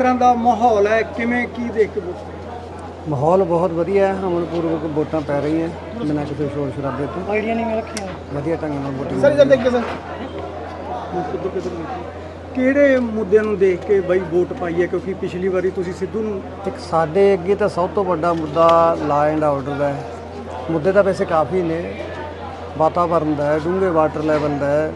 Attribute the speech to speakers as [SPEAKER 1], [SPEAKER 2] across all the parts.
[SPEAKER 1] ਤਰ੍ਹਾਂ ਦਾ ਮਾਹੌਲ ਹੈ ਕਿਵੇਂ ਕੀ ਦੇਖ ਕੇ ਵੋਟ
[SPEAKER 2] ਮਾਹੌਲ ਬਹੁਤ ਵਧੀਆ ਹੈ ਅਮਨਪੂਰਵਕ ਵੋਟਾਂ ਪੈ ਰਹੀਆਂ ਬਿਨਾਂ ਕਿਸੇ ਸ਼ੋਰ ਸ਼ਰਾਬੇ ਤੋਂ।
[SPEAKER 1] ਆਈਡੀਆ ਨਹੀਂ ਮੈਂ ਰੱਖਿਆ।
[SPEAKER 2] ਵਧੀਆ ਢੰਗ ਨਾਲ ਵੋਟਿੰਗ
[SPEAKER 1] ਸਰ ਜਦ ਅੱਗੇ ਸਰ। ਕਿਹੜੇ ਮੁੱਦਿਆਂ ਨੂੰ ਦੇਖ ਕੇ ਬਈ ਵੋਟ ਪਾਈ ਹੈ ਕਿਉਂਕਿ ਪਿਛਲੀ ਵਾਰੀ ਤੁਸੀਂ ਸਿੱਧੂ ਨੂੰ
[SPEAKER 2] ਇੱਕ ਸਾਡੇ ਅੱਗੇ ਤਾਂ ਸਭ ਤੋਂ ਵੱਡਾ ਮੁੱਦਾ ਲਾ ਐਂਡ ਆਰਡਰ ਦਾ ਹੈ। ਮੁੱਦੇ ਤਾਂ ਵੈਸੇ ਕਾਫੀ ਨੇ। ਵਾਤਾਵਰਨ ਦਾ ਹੈ ਡੂੰਘੇ ਵਾਟਰ ਲੈਵਲ ਦਾ ਹੈ।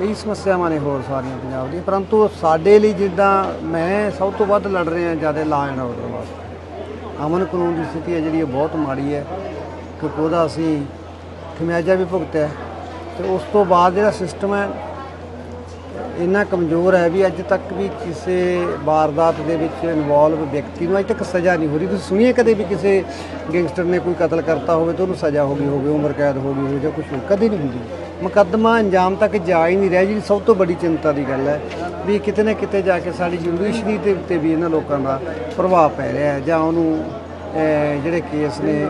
[SPEAKER 2] ਕਈ ਸਮੱਸਿਆਵਾਂ ਨੇ ਹੋਰ ਸਾਰੀਆਂ ਪੰਜਾਬ ਦੀਆਂ, ਪਰੰਤੂ ਸਾਡੇ ਲਈ ਜਿੱਦਾਂ ਮੈਂ ਸਭ ਤੋਂ ਵੱਧ ਲੜ ਰਿਹਾ ਜ਼ਿਆਦਾ ਲਾ ਐਂਡ ਆਰਡਰ ਵਾਸਤੇ। ਅਮਨ ਕਾਨੂੰਨ ਦੀ ਸਥਿਤੀ ਹੈ ਜਿਹੜੀ ਉਹ ਬਹੁਤ ਮਾੜੀ ਹੈ। ਕਿ ਉਹਦਾ ਅਸੀਂ ਖਮਿਆਜਾ ਵੀ ਭੁਗਤਿਆ ਹੈ ਤੇ ਉਸ ਤੋਂ ਬਾਅਦ ਜਿਹੜਾ ਸਿਸਟਮ ਹੈ, ਇੰਨਾ ਕਮਜ਼ੋਰ ਹੈ ਵੀ ਅੱਜ ਤੱਕ ਵੀ ਕਿਸੇ ਵਾਰਦਾਤ ਦੇ ਵਿੱਚ ਇਨਵੋਲਵ ਵਿਅਕਤੀ ਨੂੰ ਅੱਜ ਤੱਕ ਸਜ਼ਾ ਨਹੀਂ ਹੋ ਰਹੀ। ਤੁਸੀਂ ਸੁਣੀਏ ਕਦੇ ਵੀ ਕਿਸੇ ਗੈਂਗਸਟਰ ਨੇ ਕੋਈ ਕਤਲ ਕਰਤਾ ਹੋਵੇ ਤਾਂ ਉਹਨੂੰ ਸਜ਼ਾ ਹੋ ਗਈ ਹੋਵੇ, ਉਮਰ ਕੈਦ ਹੋ ਗਈ ਹੋਵੇ ਜਾਂ ਕੁਝ ਕਦੇ ਨਹੀਂ ਹੁੰਦੀ। ਮੁਕੱਦਮਾ ਅੰਜਾਮ ਤੱਕ ਜਾ ਹੀ ਨਹੀਂ ਰਿਹਾ ਜਿਹੜੀ ਸਭ ਤੋਂ ਵੱਡੀ ਚਿੰਤਾ ਦੀ ਗੱਲ ਹੈ ਵੀ ਕਿਤੇ ਨਾ ਕਿਤੇ ਜਾ ਕੇ ਸਾਡੀ ਜੁਡੀਸ਼ਰੀ ਦੇ ਉੱਤੇ ਵੀ ਇਹਨਾਂ ਲੋਕਾਂ ਦਾ ਪ੍ਰਭਾਵ ਪੈ ਰਿਹਾ ਹੈ ਜਾਂ ਉਹਨੂੰ ਜਿਹੜੇ ਕੇਸ ਨੇ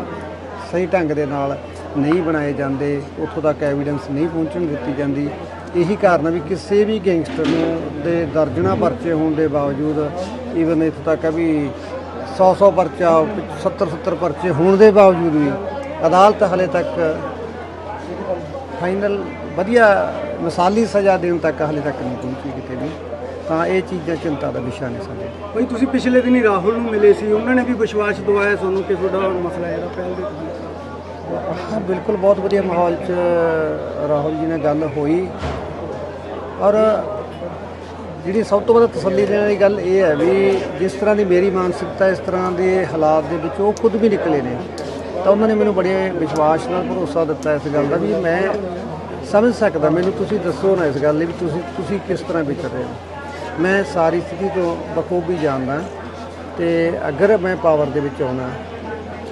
[SPEAKER 2] ਸਹੀ ਢੰਗ ਦੇ ਨਾਲ ਨਹੀਂ ਬਣਾਏ ਜਾਂਦੇ, ਉੱਥੋਂ ਤੱਕ ਐਵੀਡੈਂਸ ਨਹੀਂ ਪਹੁੰਚਣ ਦਿੱਤੀ ਜਾਂਦੀ। ਇਹੀ ਕਾਰਨ ਆ ਵੀ ਕਿਸੇ ਵੀ ਗੈਂਗਸਟਰ ਨੂੰ ਦੇ ਦਰਜਣਾ ਪਰਚੇ ਹੋਣ ਦੇ ਬਾਵਜੂਦ ਈਵਨ ਇੱਥੋਂ ਤੱਕ ਹੈ ਵੀ 100 100 ਪਰਚਾ 70 70 ਪਰਚੇ ਹੋਣ ਦੇ ਬਾਵਜੂਦ ਵੀ ਅਦਾਲਤ ਹਲੇ ਤੱਕ ਫਾਈਨਲ ਵਧੀਆ ਮਿਸਾਲੀ ਸਜ਼ਾ ਦੇਣ ਤੱਕ ਹਲੇ ਤੱਕ ਨਹੀਂ ਪਹੁੰਚੀ ਕਿਤੇ ਵੀ ਤਾਂ ਇਹ ਚੀਜ਼ਾਂ ਚਿੰਤਾ ਦਾ ਵਿਸ਼ਾ ਨੇ ਸਾਡੇ।
[SPEAKER 1] ਬਈ ਤੁਸੀਂ ਪਿਛਲੇ ਦਿਨੀ ਰਾਹੁਲ ਨੂੰ ਮਿਲੇ ਸੀ ਉਹਨਾਂ ਨੇ ਵੀ ਵਿਸ਼ਵਾਸ ਦਵਾਇਆ ਤੁਹਾਨੂੰ ਕਿ ਤੁਹਾਡਾ ਮਸਲਾ ਜਿਹੜਾ ਪਹਿਲ ਦੇ
[SPEAKER 2] ਹਾਂ ਬਿਲਕੁਲ ਬਹੁਤ ਵਧੀਆ ਮਾਹੌਲ 'ਚ ਰਾਹੁਲ ਜੀ ਨਾਲ ਗੱਲ ਹੋਈ। ਔਰ ਜਿਹੜੀ ਸਭ ਤੋਂ ਵੱਧ ਤਸੱਲੀ ਦੇਣ ਵਾਲੀ ਗੱਲ ਇਹ ਹੈ ਵੀ ਜਿਸ ਤਰ੍ਹਾਂ ਦੀ ਮੇਰੀ ਮਾਨਸਿਕਤਾ ਇਸ ਤਰ੍ਹਾਂ ਦੇ ਹਾਲਾਤ ਦੇ ਵਿੱਚ ਉਹ ਖੁਦ ਵੀ ਨਿਕਲੇ ਨੇ। ਤਾਂ ਉਹਨਾਂ ਨੇ ਮੈਨੂੰ ਬੜੇ ਵਿਸ਼ਵਾਸ ਨਾਲ ਭਰੋਸਾ ਦਿੱਤਾ ਇਸ ਗੱਲ ਦਾ ਵੀ ਮੈਂ ਸਮਝ ਸਕਦਾ, ਮੈਨੂੰ ਤੁਸੀਂ ਦੱਸੋ ਨਾ ਇਸ ਗੱਲ ਲਈ ਵੀ ਤੁਸੀਂ ਤੁਸੀਂ ਕਿਸ ਤਰ੍ਹਾਂ ਵਿਚਰ ਰਹੇ ਹੋ। ਮੈਂ ਸਾਰੀ ਸਥਿਤੀ ਤੋਂ ਬਖੂਬੀ ਜਾਣਦਾ ਤੇ ਅਗਰ ਮੈਂ ਪਾਵਰ ਦੇ ਵਿੱਚ ਆਉਣਾ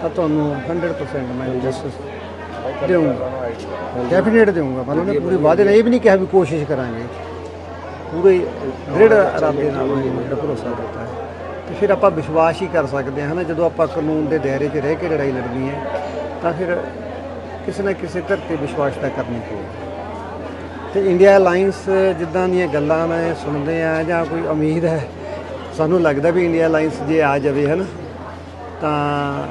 [SPEAKER 2] ਤਾਂ ਤੁਹਾਨੂੰ 100% ਮੈਂ ਜਸਟਿਸ ਦੇਵਾਂਗਾ ਡੈਫੀਨੇਟ ਦੇਵਾਂਗਾ ਮਤਲਬ ਨੇ ਪੂਰੀ ਵਾਅਦੇ ਨਾਲ ਇਹ ਵੀ ਨਹੀਂ ਕਿਹਾ ਵੀ ਕੋਸ਼ਿਸ਼ ਕਰਾਂਗੇ। ਪੂਰੇ ਦ੍ਰਿੜ ਇਰਾਦੇ ਨਾਲ ਮੈਂ ਭਰੋਸਾ ਦਿੱਤਾ ਹੈ। ਤੇ ਫਿਰ ਆਪਾਂ ਵਿਸ਼ਵਾਸ ਹੀ ਕਰ ਸਕਦੇ ਹਾਂ ਨਾ ਜਦੋਂ ਆਪਾਂ ਕਾਨੂੰਨ ਦੇ ਦਾਇਰੇ 'ਚ ਰਹਿ ਕੇ ਲੜਾਈ ਲੜਨੀ ਹੈ, ਤਾਂ ਫਿਰ ਕਿਸੇ ਨਾ ਕਿਸੇ ਧਰਤੀ ਵਿਸ਼ਵਾਸ ਤਾਂ ਕਰਨੀ ਪਊਗੀ ਤੇ ਇੰਡੀਆ ਅਲਾਈਅੰਸ ਜਿੱਦਾਂ ਦੀਆਂ ਗੱਲਾਂ ਨੇ ਸੁਣਦੇ ਆ ਜਾਂ ਕੋਈ ਉਮੀਦ ਹੈ, ਸਾਨੂੰ ਲੱਗਦਾ ਵੀ ਇੰਡੀਆ ਅਲਾਈਅੰਸ ਜੇ ਆ ਜਾਵੇ ਹਨ, ਤਾਂ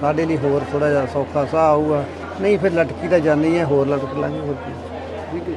[SPEAKER 2] ਸਾਡੇ ਲਈ ਹੋਰ ਥੋੜਾ ਜਿਹਾ ਸੌਖਾ ਸਾਹ ਆਊਗਾ। ਨਹੀਂ, ਫਿਰ ਲਟਕੀ ਤਾਂ ਜਾਣੀ ਹੈ, ਹੋਰ ਲਟਕ ਲਾਂਗੇ, ਹੋਰ ਕੀ।